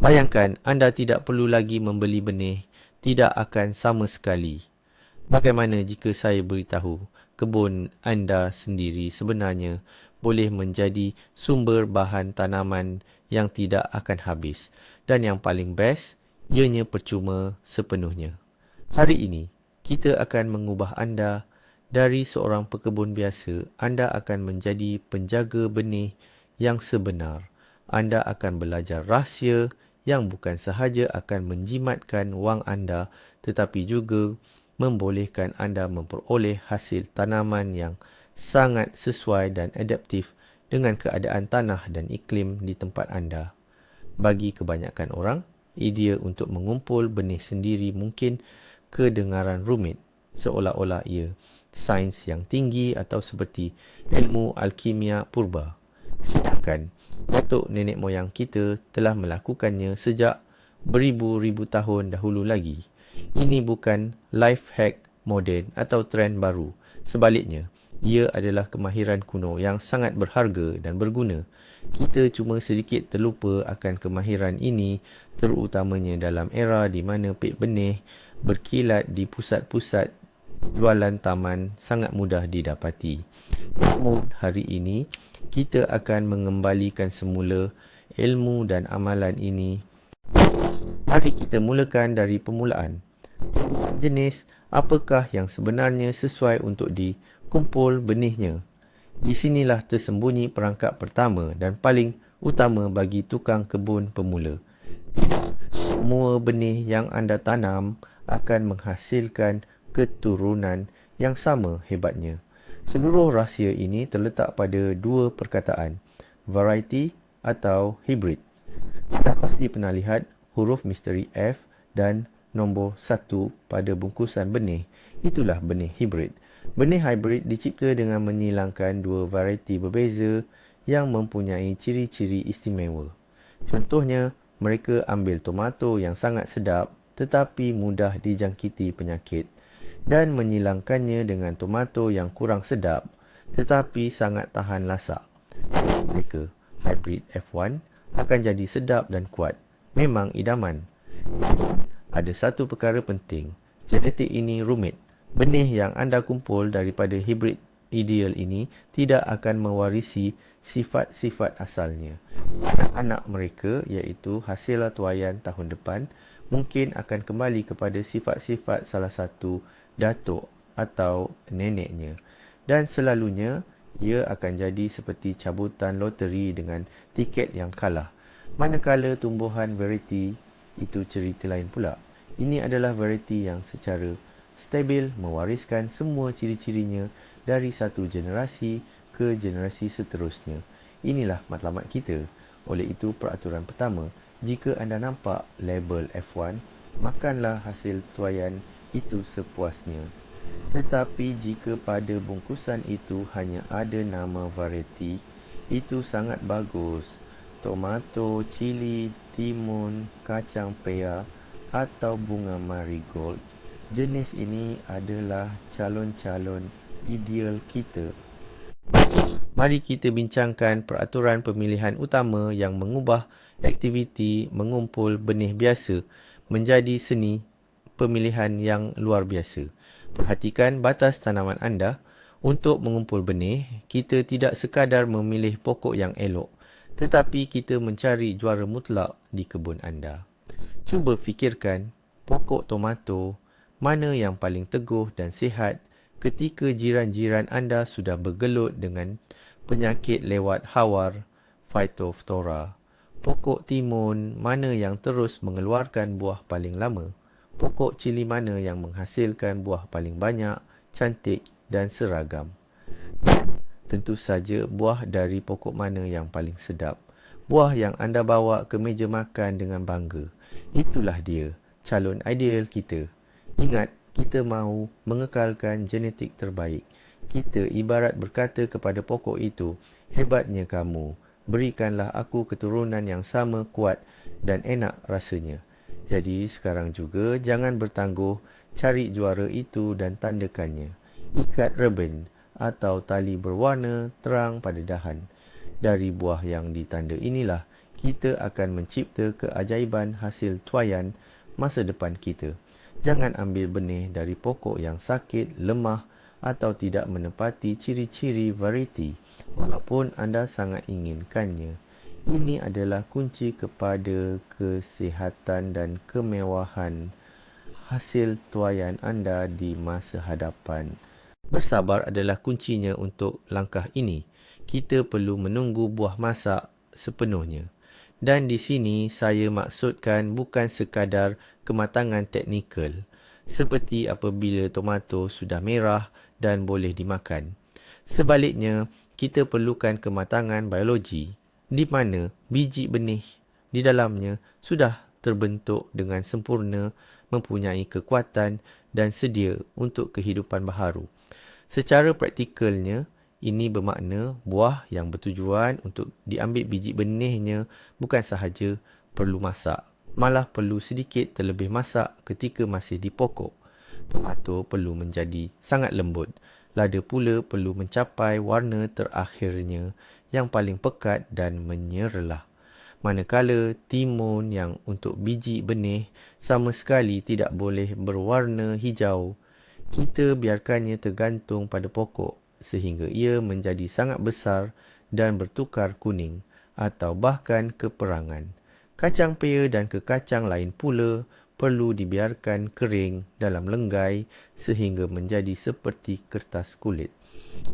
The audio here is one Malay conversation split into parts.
Bayangkan anda tidak perlu lagi membeli benih, tidak akan sama sekali. Bagaimana jika saya beritahu kebun anda sendiri sebenarnya boleh menjadi sumber bahan tanaman yang tidak akan habis dan yang paling best, ianya percuma sepenuhnya. Hari ini, kita akan mengubah anda dari seorang pekebun biasa, anda akan menjadi penjaga benih yang sebenar. Anda akan belajar rahsia yang bukan sahaja akan menjimatkan wang anda tetapi juga membolehkan anda memperoleh hasil tanaman yang sangat sesuai dan adaptif dengan keadaan tanah dan iklim di tempat anda. Bagi kebanyakan orang, idea untuk mengumpul benih sendiri mungkin kedengaran rumit seolah-olah ia sains yang tinggi atau seperti ilmu alkimia purba. Sedangkan datuk nenek moyang kita telah melakukannya sejak beribu-ribu tahun dahulu lagi. Ini bukan life hack moden atau trend baru. Sebaliknya, ia adalah kemahiran kuno yang sangat berharga dan berguna. Kita cuma sedikit terlupa akan kemahiran ini terutamanya dalam era di mana pek benih berkilat di pusat-pusat jualan taman sangat mudah didapati. Namun hari ini kita akan mengembalikan semula ilmu dan amalan ini. Mari kita mulakan dari permulaan. Jenis apakah yang sebenarnya sesuai untuk dikumpul benihnya? Di sinilah tersembunyi perangkap pertama dan paling utama bagi tukang kebun pemula. Semua benih yang anda tanam akan menghasilkan keturunan yang sama hebatnya. Seluruh rahsia ini terletak pada dua perkataan, variety atau hybrid. Anda pasti pernah lihat huruf misteri F dan nombor 1 pada bungkusan benih. Itulah benih hybrid. Benih hybrid dicipta dengan menyilangkan dua variety berbeza yang mempunyai ciri-ciri istimewa. Contohnya, mereka ambil tomato yang sangat sedap tetapi mudah dijangkiti penyakit dan menyilangkannya dengan tomato yang kurang sedap tetapi sangat tahan lasak. Mereka, hybrid F1, akan jadi sedap dan kuat. Memang idaman. Ada satu perkara penting. Genetik ini rumit. Benih yang anda kumpul daripada hybrid ideal ini tidak akan mewarisi sifat-sifat asalnya. Anak-anak mereka iaitu hasil tuayan tahun depan mungkin akan kembali kepada sifat-sifat salah satu datuk atau neneknya dan selalunya ia akan jadi seperti cabutan loteri dengan tiket yang kalah. Manakala tumbuhan variety itu cerita lain pula. Ini adalah variety yang secara stabil mewariskan semua ciri-cirinya dari satu generasi ke generasi seterusnya. Inilah matlamat kita. Oleh itu peraturan pertama, jika anda nampak label F1, makanlah hasil tuayan itu sepuasnya. Tetapi jika pada bungkusan itu hanya ada nama variety, itu sangat bagus. Tomato, cili, timun, kacang pea atau bunga marigold. Jenis ini adalah calon-calon ideal kita. Mari kita bincangkan peraturan pemilihan utama yang mengubah aktiviti mengumpul benih biasa menjadi seni pemilihan yang luar biasa. Perhatikan batas tanaman anda. Untuk mengumpul benih, kita tidak sekadar memilih pokok yang elok, tetapi kita mencari juara mutlak di kebun anda. Cuba fikirkan pokok tomato mana yang paling teguh dan sihat ketika jiran-jiran anda sudah bergelut dengan penyakit lewat hawar phytophthora. Pokok timun mana yang terus mengeluarkan buah paling lama pokok cili mana yang menghasilkan buah paling banyak, cantik dan seragam. Tentu saja buah dari pokok mana yang paling sedap. Buah yang anda bawa ke meja makan dengan bangga. Itulah dia, calon ideal kita. Ingat, kita mahu mengekalkan genetik terbaik. Kita ibarat berkata kepada pokok itu, hebatnya kamu, berikanlah aku keturunan yang sama kuat dan enak rasanya. Jadi sekarang juga jangan bertangguh cari juara itu dan tandakannya. Ikat reben atau tali berwarna terang pada dahan. Dari buah yang ditanda inilah kita akan mencipta keajaiban hasil tuayan masa depan kita. Jangan ambil benih dari pokok yang sakit, lemah atau tidak menepati ciri-ciri variety walaupun anda sangat inginkannya. Ini adalah kunci kepada kesihatan dan kemewahan hasil tuayan anda di masa hadapan. Bersabar adalah kuncinya untuk langkah ini. Kita perlu menunggu buah masak sepenuhnya. Dan di sini saya maksudkan bukan sekadar kematangan teknikal seperti apabila tomato sudah merah dan boleh dimakan. Sebaliknya, kita perlukan kematangan biologi di mana biji benih di dalamnya sudah terbentuk dengan sempurna, mempunyai kekuatan dan sedia untuk kehidupan baharu. Secara praktikalnya, ini bermakna buah yang bertujuan untuk diambil biji benihnya bukan sahaja perlu masak, malah perlu sedikit terlebih masak ketika masih di pokok. Tomato perlu menjadi sangat lembut. Lada pula perlu mencapai warna terakhirnya yang paling pekat dan menyerlah. Manakala timun yang untuk biji benih sama sekali tidak boleh berwarna hijau kita biarkannya tergantung pada pokok sehingga ia menjadi sangat besar dan bertukar kuning atau bahkan keperangan. Kacang pea dan kekacang lain pula perlu dibiarkan kering dalam lenggai sehingga menjadi seperti kertas kulit.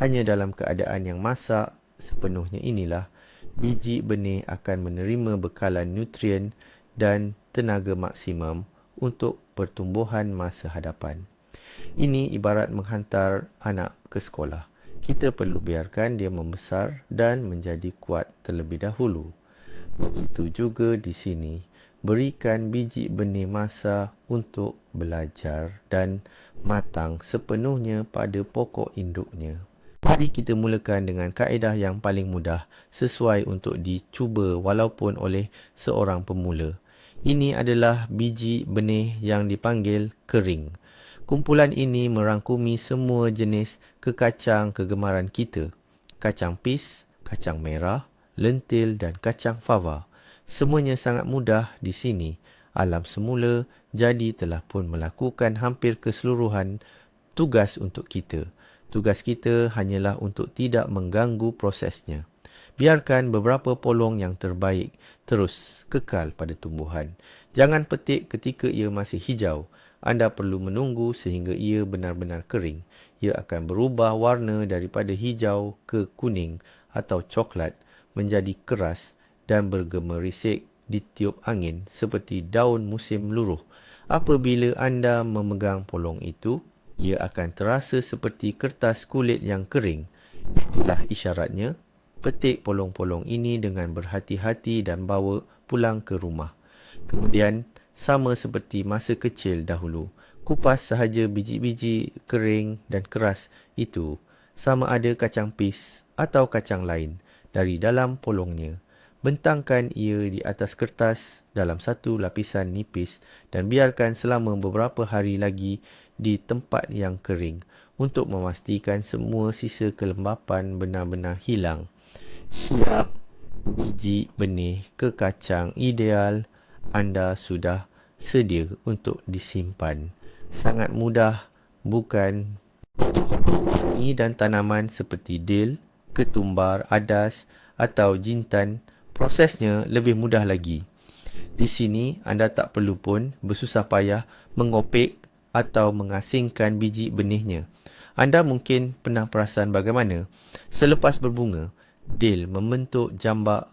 Hanya dalam keadaan yang masak sepenuhnya inilah biji benih akan menerima bekalan nutrien dan tenaga maksimum untuk pertumbuhan masa hadapan. Ini ibarat menghantar anak ke sekolah. Kita perlu biarkan dia membesar dan menjadi kuat terlebih dahulu. Begitu juga di sini, berikan biji benih masa untuk belajar dan matang sepenuhnya pada pokok induknya. Mari kita mulakan dengan kaedah yang paling mudah sesuai untuk dicuba walaupun oleh seorang pemula. Ini adalah biji benih yang dipanggil kering. Kumpulan ini merangkumi semua jenis kekacang kegemaran kita. Kacang pis, kacang merah, lentil dan kacang fava. Semuanya sangat mudah di sini. Alam semula jadi telah pun melakukan hampir keseluruhan tugas untuk kita. Tugas kita hanyalah untuk tidak mengganggu prosesnya. Biarkan beberapa polong yang terbaik terus kekal pada tumbuhan. Jangan petik ketika ia masih hijau anda perlu menunggu sehingga ia benar-benar kering. Ia akan berubah warna daripada hijau ke kuning atau coklat menjadi keras dan bergemerisik ditiup angin seperti daun musim luruh. Apabila anda memegang polong itu, ia akan terasa seperti kertas kulit yang kering. Itulah isyaratnya. Petik polong-polong ini dengan berhati-hati dan bawa pulang ke rumah. Kemudian, sama seperti masa kecil dahulu. Kupas sahaja biji-biji kering dan keras itu sama ada kacang pis atau kacang lain dari dalam polongnya. Bentangkan ia di atas kertas dalam satu lapisan nipis dan biarkan selama beberapa hari lagi di tempat yang kering untuk memastikan semua sisa kelembapan benar-benar hilang. Siap biji benih ke kacang ideal anda sudah sedia untuk disimpan. Sangat mudah, bukan? Ini dan tanaman seperti dil, ketumbar, adas atau jintan, prosesnya lebih mudah lagi. Di sini, anda tak perlu pun bersusah payah mengopek atau mengasingkan biji benihnya. Anda mungkin pernah perasan bagaimana selepas berbunga, dil membentuk jambak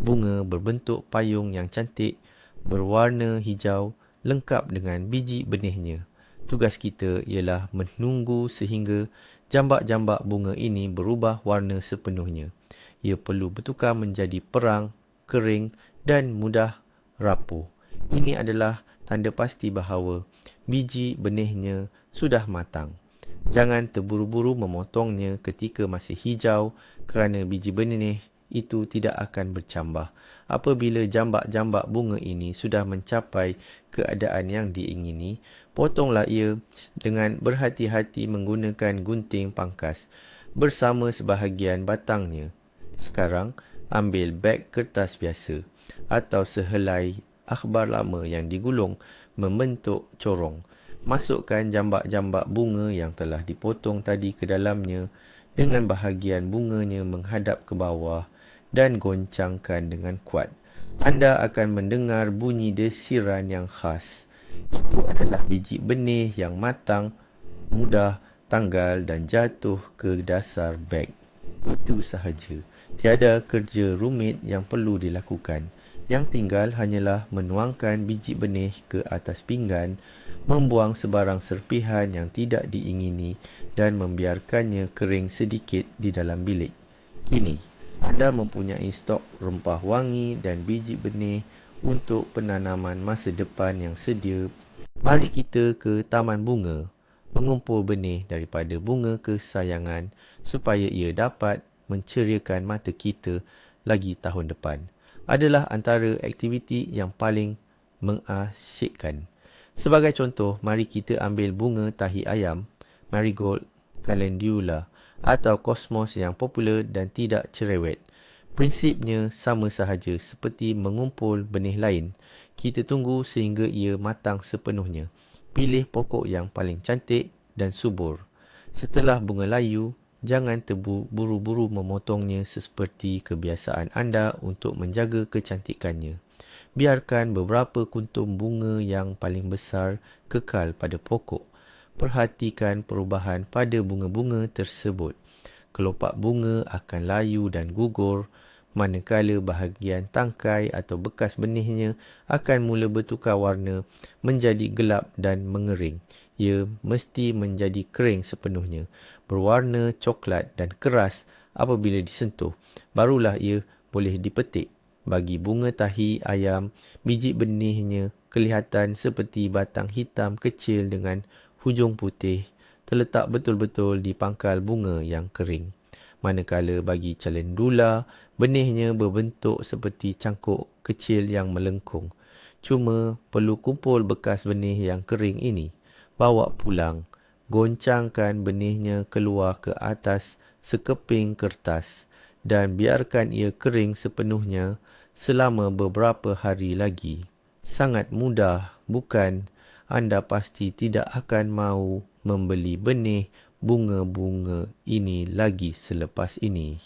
bunga berbentuk payung yang cantik berwarna hijau lengkap dengan biji benihnya. Tugas kita ialah menunggu sehingga jambak-jambak bunga ini berubah warna sepenuhnya. Ia perlu bertukar menjadi perang, kering dan mudah rapuh. Ini adalah tanda pasti bahawa biji benihnya sudah matang. Jangan terburu-buru memotongnya ketika masih hijau kerana biji benih itu tidak akan bercambah. Apabila jambak-jambak bunga ini sudah mencapai keadaan yang diingini, potonglah ia dengan berhati-hati menggunakan gunting pangkas bersama sebahagian batangnya. Sekarang, ambil beg kertas biasa. atau sehelai akhbar lama yang digulung membentuk corong. Masukkan jambak-jambak bunga yang telah dipotong tadi ke dalamnya dengan bahagian bunganya menghadap ke bawah dan goncangkan dengan kuat. Anda akan mendengar bunyi desiran yang khas. Itu adalah biji benih yang matang, mudah tanggal dan jatuh ke dasar beg. Itu sahaja. Tiada kerja rumit yang perlu dilakukan. Yang tinggal hanyalah menuangkan biji benih ke atas pinggan, membuang sebarang serpihan yang tidak diingini dan membiarkannya kering sedikit di dalam bilik. Ini, anda mempunyai stok rempah wangi dan biji benih untuk penanaman masa depan yang sedia. Mari kita ke taman bunga, mengumpul benih daripada bunga kesayangan supaya ia dapat menceriakan mata kita lagi tahun depan adalah antara aktiviti yang paling mengasyikkan. Sebagai contoh, mari kita ambil bunga tahi ayam, marigold, calendula atau kosmos yang popular dan tidak cerewet. Prinsipnya sama sahaja seperti mengumpul benih lain. Kita tunggu sehingga ia matang sepenuhnya. Pilih pokok yang paling cantik dan subur. Setelah bunga layu, Jangan tebu buru-buru memotongnya seperti kebiasaan anda untuk menjaga kecantikannya. Biarkan beberapa kuntum bunga yang paling besar kekal pada pokok. Perhatikan perubahan pada bunga-bunga tersebut. Kelopak bunga akan layu dan gugur, manakala bahagian tangkai atau bekas benihnya akan mula bertukar warna menjadi gelap dan mengering. Ia mesti menjadi kering sepenuhnya berwarna coklat dan keras apabila disentuh. Barulah ia boleh dipetik. Bagi bunga tahi ayam, biji benihnya kelihatan seperti batang hitam kecil dengan hujung putih terletak betul-betul di pangkal bunga yang kering. Manakala bagi calendula, benihnya berbentuk seperti cangkuk kecil yang melengkung. Cuma perlu kumpul bekas benih yang kering ini. Bawa pulang goncangkan benihnya keluar ke atas sekeping kertas dan biarkan ia kering sepenuhnya selama beberapa hari lagi. Sangat mudah, bukan? Anda pasti tidak akan mahu membeli benih bunga-bunga ini lagi selepas ini.